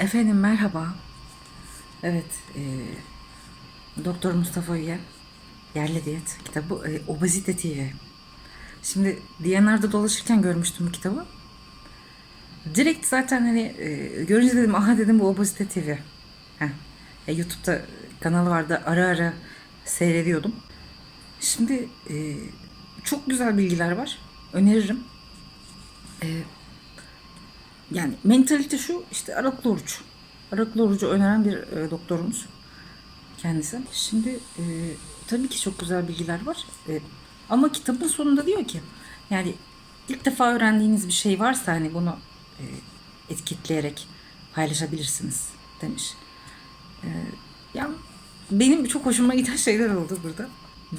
Efendim merhaba. Evet, e, Doktor Mustafa Üye, Yerli Diyet kitabı e, Obezite TV. Şimdi DNR'da dolaşırken görmüştüm bu kitabı. Direkt zaten hani e, görünce dedim aha dedim bu Obezite TV. Heh. E, YouTube'da kanalı vardı ara ara seyrediyordum. Şimdi e, çok güzel bilgiler var. Öneririm. E, yani mentalite şu işte aralıklı oruç. Aralıklı orucu öneren bir e, doktorumuz kendisi. Şimdi e, tabii ki çok güzel bilgiler var. E, ama kitabın sonunda diyor ki yani ilk defa öğrendiğiniz bir şey varsa hani bunu e, etiketleyerek paylaşabilirsiniz demiş. E, yani benim çok hoşuma giden şeyler oldu burada.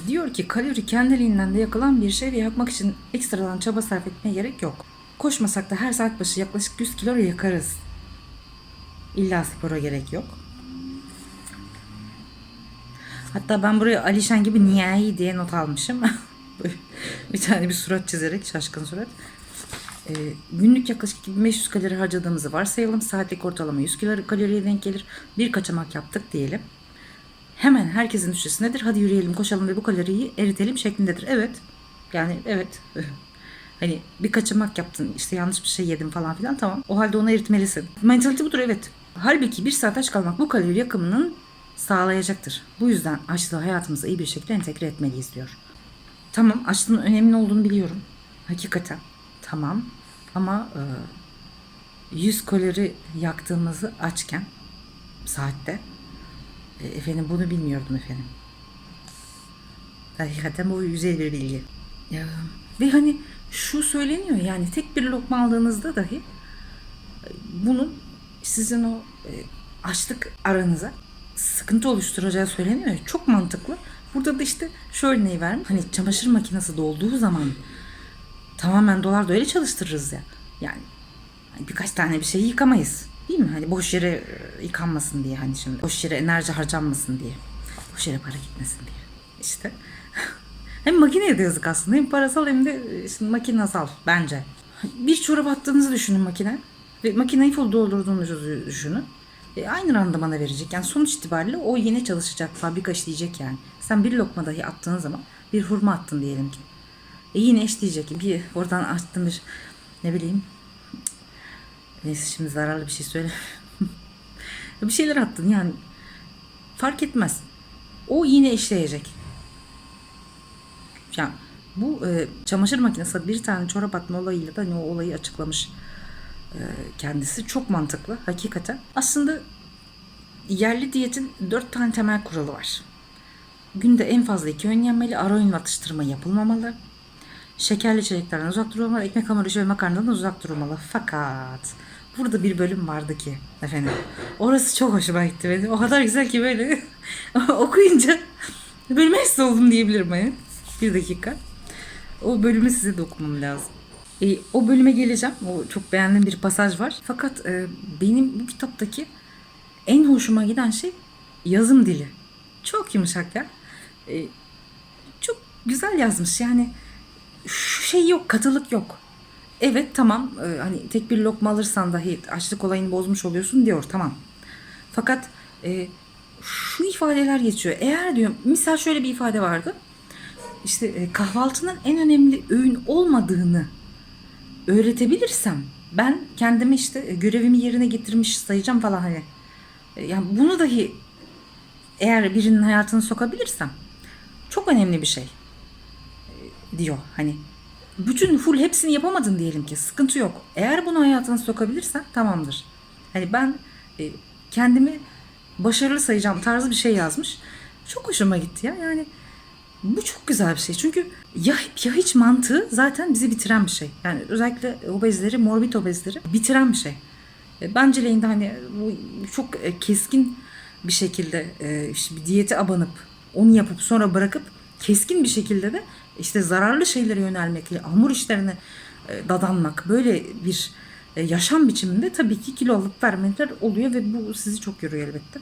Diyor ki kalori kendiliğinden de yakılan bir şey ve yakmak için ekstradan çaba sarf etmeye gerek yok. Koşmasak da her saat başı yaklaşık 100 kalori yakarız. İlla spora gerek yok. Hatta ben buraya Alişan gibi nihai diye not almışım. Bir tane bir surat çizerek şaşkın surat. Ee, günlük yaklaşık 2500 kalori harcadığımızı varsayalım. Saatlik ortalama 100 kalori- kaloriye denk gelir. Bir kaçamak yaptık diyelim. Hemen herkesin nedir? Hadi yürüyelim, koşalım ve bu kaloriyi eritelim şeklindedir. Evet. Yani evet. hani bir kaçamak yaptın, işte yanlış bir şey yedin falan filan tamam. O halde onu eritmelisin. Mentalite budur evet. Halbuki bir saat aç kalmak bu kalori yakımının sağlayacaktır. Bu yüzden açlığı hayatımıza iyi bir şekilde entegre etmeliyiz diyor. Tamam açlığın önemli olduğunu biliyorum. Hakikaten. Tamam. Ama e, 100 kalori yaktığımızı açken saatte e, efendim bunu bilmiyordum efendim. Hakikaten bu yüzey bir bilgi. Ya, ve hani şu söyleniyor yani tek bir lokma aldığınızda dahi bunun sizin o e, açlık aranıza sıkıntı oluşturacağı söyleniyor. Çok mantıklı. Burada da işte şu örneği vermiş. Hani çamaşır makinesi dolduğu zaman tamamen dolar da öyle çalıştırırız ya. Yani hani birkaç tane bir şeyi yıkamayız. Değil mi? Hani boş yere e, yıkanmasın diye hani şimdi. Boş yere enerji harcanmasın diye. Boş yere para gitmesin diye. İşte. Hem makineye de yazık aslında. Hem parasal hem de e, şimdi makinasal bence. Bir çorap attığınızı düşünün makine. Ve makineyi full doldurduğunuzu düşünün. E, aynı randımana verecek. Yani sonuç itibariyle o yine çalışacak. Fabrika işleyecek yani. Sen bir lokma dahi attığın zaman bir hurma attın diyelim ki. E yine işleyecek. Bir oradan attın bir ne bileyim Neyse şimdi zararlı bir şey söyle. bir şeyler attın yani. Fark etmez. O yine işleyecek. Yani bu e, çamaşır makinesi bir tane çorap atma olayıyla da hani o olayı açıklamış e, kendisi. Çok mantıklı hakikaten. Aslında yerli diyetin dört tane temel kuralı var. Günde en fazla iki öğün yenmeli, ara öğün atıştırma yapılmamalı. Şekerli içeceklerden uzak durulmalı, ekmek hamuru işi ve makarnadan uzak durulmalı. Fakat burada bir bölüm vardı ki efendim. Orası çok hoşuma gitti benim. O kadar güzel ki böyle okuyunca bölüme oldum diyebilirim hani. Bir dakika. O bölümü size de okumam lazım. E, o bölüme geleceğim. O çok beğendiğim bir pasaj var. Fakat e, benim bu kitaptaki en hoşuma giden şey yazım dili. Çok yumuşak ya. E, çok güzel yazmış. Yani şu şey yok, katılık yok. Evet tamam e, hani tek bir lokma alırsan dahi açlık olayını bozmuş oluyorsun diyor tamam. Fakat e, şu ifadeler geçiyor. Eğer diyor misal şöyle bir ifade vardı. İşte e, kahvaltının en önemli öğün olmadığını öğretebilirsem ben kendimi işte e, görevimi yerine getirmiş sayacağım falan hani. E, yani bunu dahi eğer birinin hayatını sokabilirsem çok önemli bir şey diyor hani bütün full hepsini yapamadın diyelim ki sıkıntı yok. Eğer bunu hayatına sokabilirsen tamamdır. Hani ben kendimi başarılı sayacağım tarzı bir şey yazmış. Çok hoşuma gitti ya yani bu çok güzel bir şey. Çünkü ya, ya hiç mantığı zaten bizi bitiren bir şey. Yani özellikle obezleri, morbid obezleri bitiren bir şey. E, Bence de hani bu çok e, keskin bir şekilde e, işte bir diyete abanıp onu yapıp sonra bırakıp keskin bir şekilde de işte zararlı şeylere yönelmek, hamur işlerine dadanmak böyle bir yaşam biçiminde tabii ki kilo alıp vermeler oluyor ve bu sizi çok yoruyor elbette.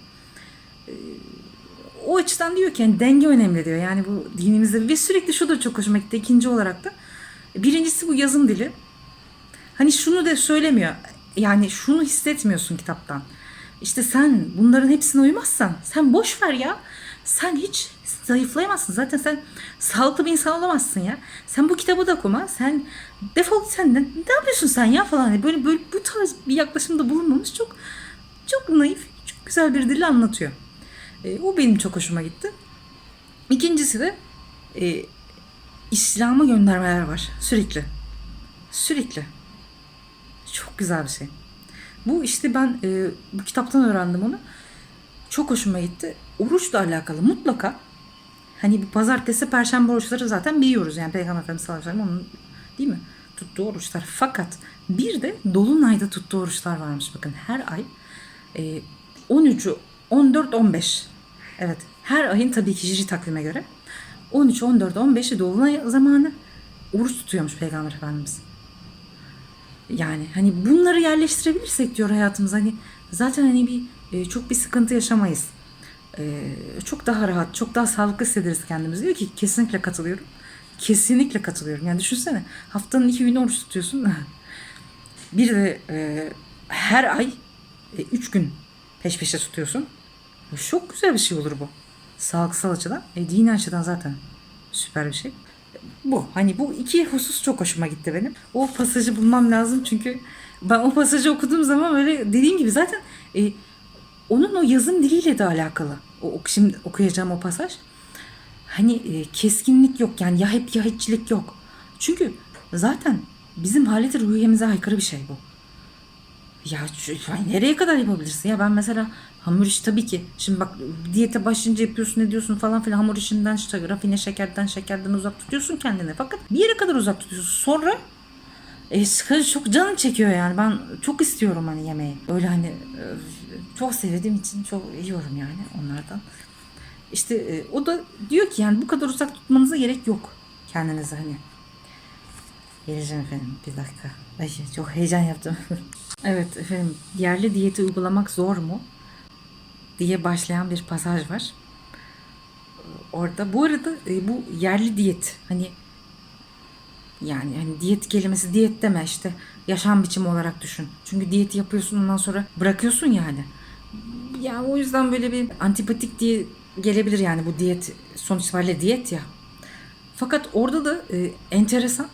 O açıdan diyor ki yani denge önemli diyor. Yani bu dinimizde ve sürekli şu da çok hoşuma gitti ikinci olarak da. Birincisi bu yazım dili. Hani şunu da söylemiyor. yani şunu hissetmiyorsun kitaptan. İşte sen bunların hepsine uymazsan sen boş ver ya. Sen hiç zayıflayamazsın. Zaten sen sağlıklı bir insan olamazsın ya. Sen bu kitabı da okuma. Sen defol sen ne, ne yapıyorsun sen ya falan. Böyle böyle bu tarz bir yaklaşımda bulunmamız çok çok naif, çok güzel bir dille anlatıyor. E, o benim çok hoşuma gitti. İkincisi de e, İslam'a göndermeler var sürekli. Sürekli. Çok güzel bir şey. Bu işte ben e, bu kitaptan öğrendim onu. Çok hoşuma gitti. Oruçla alakalı mutlaka hani bir pazartesi, perşembe oruçları zaten biliyoruz. Yani Peygamber Efendimiz sallallahu aleyhi ve sellem onun değil mi? Tuttuğu oruçlar. Fakat bir de Dolunay'da tuttuğu oruçlar varmış. Bakın her ay e, 13'ü, 14, 15. Evet. Her ayın tabii ki hicri takvime göre 13, 14, 15'i Dolunay zamanı oruç tutuyormuş Peygamber Efendimiz. Yani hani bunları yerleştirebilirsek diyor hayatımıza hani zaten hani bir e, çok bir sıkıntı yaşamayız. E, çok daha rahat, çok daha sağlıklı hissederiz kendimizi. Diyor ki kesinlikle katılıyorum. Kesinlikle katılıyorum. Yani düşünsene haftanın iki günü oruç tutuyorsun. bir de e, her ay üç gün peş peşe tutuyorsun. Çok güzel bir şey olur bu. Sağlıksal açıdan, e, dini açıdan zaten süper bir şey. Bu hani bu iki husus çok hoşuma gitti benim. O pasajı bulmam lazım çünkü ben o pasajı okuduğum zaman öyle dediğim gibi zaten e, onun o yazım diliyle de alakalı. O şimdi okuyacağım o pasaj. Hani e, keskinlik yok yani ya hep ya hiçlik yok. Çünkü zaten bizim haleti ruhiyemize aykırı bir şey bu. Ya ay nereye kadar yapabilirsin ya ben mesela hamur işi tabii ki. Şimdi bak diyete başlayınca yapıyorsun ne diyorsun falan filan. Hamur işinden işte rafine şekerden şekerden uzak tutuyorsun kendini fakat bir yere kadar uzak tutuyorsun. Sonra e, çok canım çekiyor yani. Ben çok istiyorum hani yemeği. Öyle hani e, çok sevdiğim için çok yiyorum yani onlardan. İşte e, o da diyor ki yani bu kadar uzak tutmanıza gerek yok kendinize hani. Geleceğim efendim bir dakika. Ay çok heyecan yaptım. evet efendim yerli diyeti uygulamak zor mu? Diye başlayan bir pasaj var. Orada bu arada e, bu yerli diyet hani yani hani diyet kelimesi diyet deme işte yaşam biçimi olarak düşün. Çünkü diyet yapıyorsun ondan sonra bırakıyorsun yani. Yani o yüzden böyle bir antipatik diye gelebilir yani bu diyet sonuç itibariyle diyet ya. Fakat orada da e, enteresan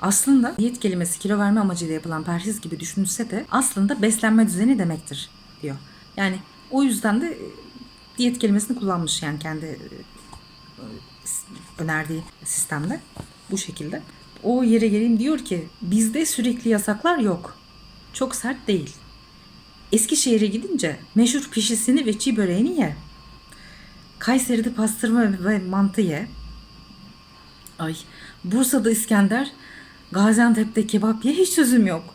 aslında diyet kelimesi kilo verme amacıyla yapılan perhiz gibi düşünülse de aslında beslenme düzeni demektir diyor. Yani o yüzden de e, diyet kelimesini kullanmış yani kendi e, önerdiği sistemde bu şekilde. O yere geleyim diyor ki bizde sürekli yasaklar yok. Çok sert değil. Eskişehir'e gidince meşhur pişisini ve çiğ böreğini ye. Kayseri'de pastırma ve mantı ye. Ay Bursa'da İskender, Gaziantep'te kebap ye hiç sözüm yok.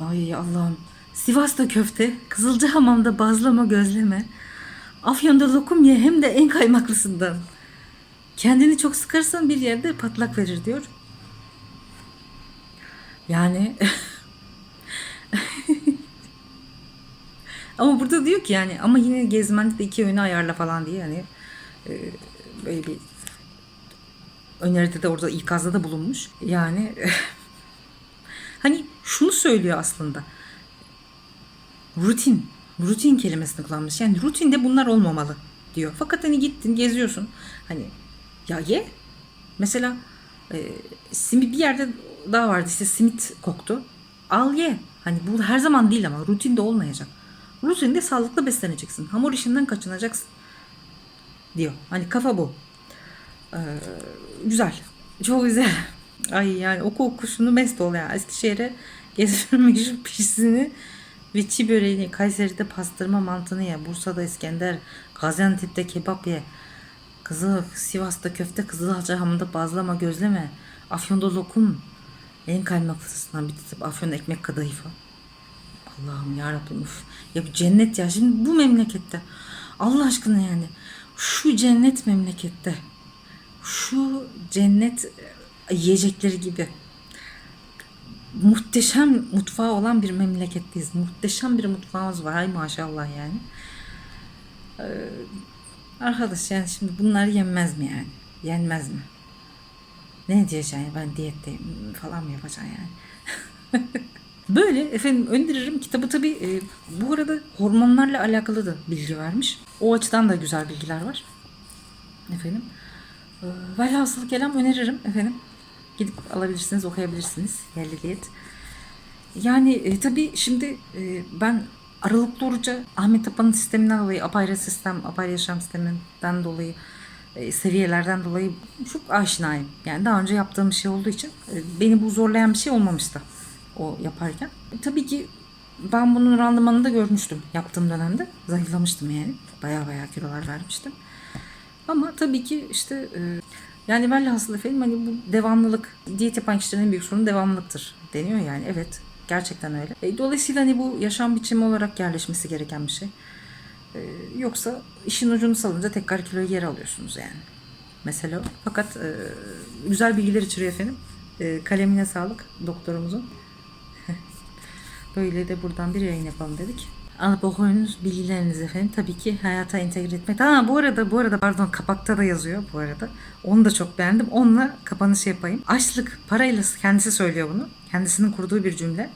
Ay Allah'ım. Sivas'ta köfte, Kızılcahamam'da bazlama gözleme. Afyon'da lokum ye hem de en kaymaklısından. Kendini çok sıkarsan bir yerde patlak verir diyor. Yani ama burada diyor ki yani ama yine gezmenlikte iki öğünü ayarla falan diye yani e, böyle bir öneride de orada ikazda da bulunmuş. Yani hani şunu söylüyor aslında. Rutin. Rutin kelimesini kullanmış. Yani rutinde bunlar olmamalı diyor. Fakat hani gittin geziyorsun. Hani ya ye. Mesela e, simit bir yerde daha vardı işte simit koktu. Al ye. Hani bu her zaman değil ama rutinde olmayacak. Rutinde sağlıklı besleneceksin. Hamur işinden kaçınacaksın. Diyor. Hani kafa bu. Ee, güzel. Çok güzel. Ay yani oku oku şunu mest ol ya. Eskişehir'e gezmemiş pişisini ve çiğ böreğini, Kayseri'de pastırma mantını ye, Bursa'da İskender, Gaziantep'te kebap ye, Kızı Sivas'ta köfte, Kızılcahamam'da bazlama gözleme, Afyon'da lokum, en kaymaklısından bir tutup Afyon ekmek kadayıfı. Allah'ım yarabbim uf. Ya bu cennet ya şimdi bu memlekette Allah aşkına yani şu cennet memlekette şu cennet yiyecekleri gibi muhteşem mutfağı olan bir memleketteyiz. Muhteşem bir mutfağımız var. Ay maşallah yani. Ee, arkadaş yani şimdi bunlar yenmez mi yani? Yenmez mi? Ne diyeceksin ya ben diyetteyim falan mı yapacaksın yani? Böyle efendim öneririm. Kitabı tabii e, bu arada hormonlarla alakalı da bilgi vermiş. O açıdan da güzel bilgiler var. Efendim. E, velhasıl kelam öneririm efendim. Gidip alabilirsiniz, okuyabilirsiniz. Yerli diyet. Yani e, tabii şimdi e, ben aralıklı oruca Ahmet Apan'ın sisteminden dolayı, apayrı sistem, apayrı yaşam sisteminden dolayı, e, seviyelerden dolayı çok aşinayım. Yani daha önce yaptığım şey olduğu için e, beni bu zorlayan bir şey olmamıştı o yaparken. E, tabii ki ben bunun randımanını da görmüştüm yaptığım dönemde. Zayıflamıştım yani. Baya baya kilolar vermiştim. Ama tabii ki işte e, yani velhasıl efendim hani bu devamlılık diyet yapan kişilerin en büyük sorunu devamlılıktır deniyor yani evet gerçekten öyle. E, dolayısıyla hani bu yaşam biçimi olarak yerleşmesi gereken bir şey. E, yoksa işin ucunu salınca tekrar kiloyu geri alıyorsunuz yani. Mesela. Fakat e, güzel bilgiler içeriyor efendim. E, kalemine sağlık doktorumuzun. Böyle de buradan bir yayın yapalım dedik. Alıp okuyunuz bilgilerinizi efendim. Tabii ki hayata entegre etmek. Ha bu arada bu arada pardon kapakta da yazıyor bu arada. Onu da çok beğendim. Onunla kapanış yapayım. Açlık parayla kendisi söylüyor bunu. Kendisinin kurduğu bir cümle.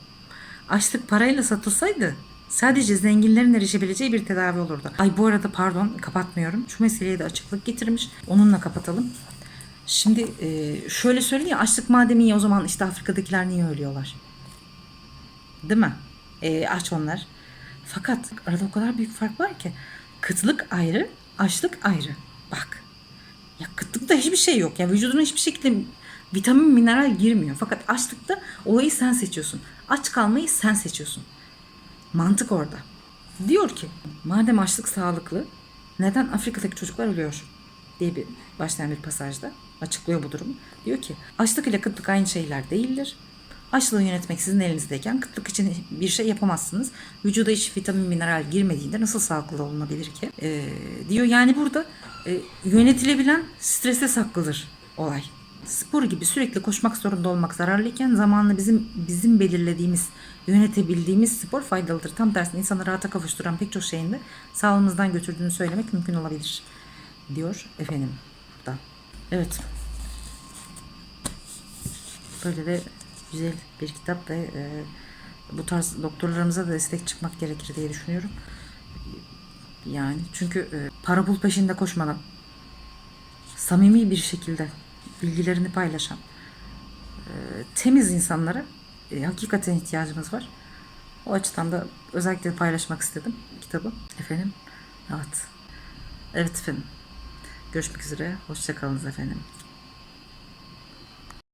Açlık parayla satılsaydı sadece zenginlerin erişebileceği bir tedavi olurdu. Ay bu arada pardon kapatmıyorum. Şu meseleye de açıklık getirmiş. Onunla kapatalım. Şimdi e, şöyle söyleyeyim ya açlık madem iyi o zaman işte Afrika'dakiler niye ölüyorlar? Değil mi? E, aç onlar. Fakat arada o kadar büyük fark var ki. Kıtlık ayrı, açlık ayrı. Bak. Ya kıtlıkta hiçbir şey yok. Ya vücuduna hiçbir şekilde vitamin, mineral girmiyor. Fakat açlıkta olayı sen seçiyorsun. Aç kalmayı sen seçiyorsun. Mantık orada. Diyor ki madem açlık sağlıklı neden Afrika'daki çocuklar ölüyor diye bir başlayan bir pasajda açıklıyor bu durumu. Diyor ki açlık ile kıtlık aynı şeyler değildir. Açlığı yönetmek sizin elinizdeyken kıtlık için bir şey yapamazsınız. Vücuda hiç vitamin mineral girmediğinde nasıl sağlıklı olunabilir ki? Ee, diyor yani burada e, yönetilebilen strese saklıdır olay. Spor gibi sürekli koşmak zorunda olmak zararlıyken zamanla bizim bizim belirlediğimiz, yönetebildiğimiz spor faydalıdır. Tam tersine insanı rahata kavuşturan pek çok şeyin de sağlığımızdan götürdüğünü söylemek mümkün olabilir. Diyor efendim. Da. Evet. Böyle de güzel bir kitap ve e, bu tarz doktorlarımıza da destek çıkmak gerekir diye düşünüyorum. Yani çünkü e, para bul peşinde koşmadan samimi bir şekilde bilgilerini paylaşan e, temiz insanlara e, hakikaten ihtiyacımız var. O açıdan da özellikle paylaşmak istedim kitabı. Efendim. Evet. Evet efendim. Görüşmek üzere. Hoşçakalınız efendim.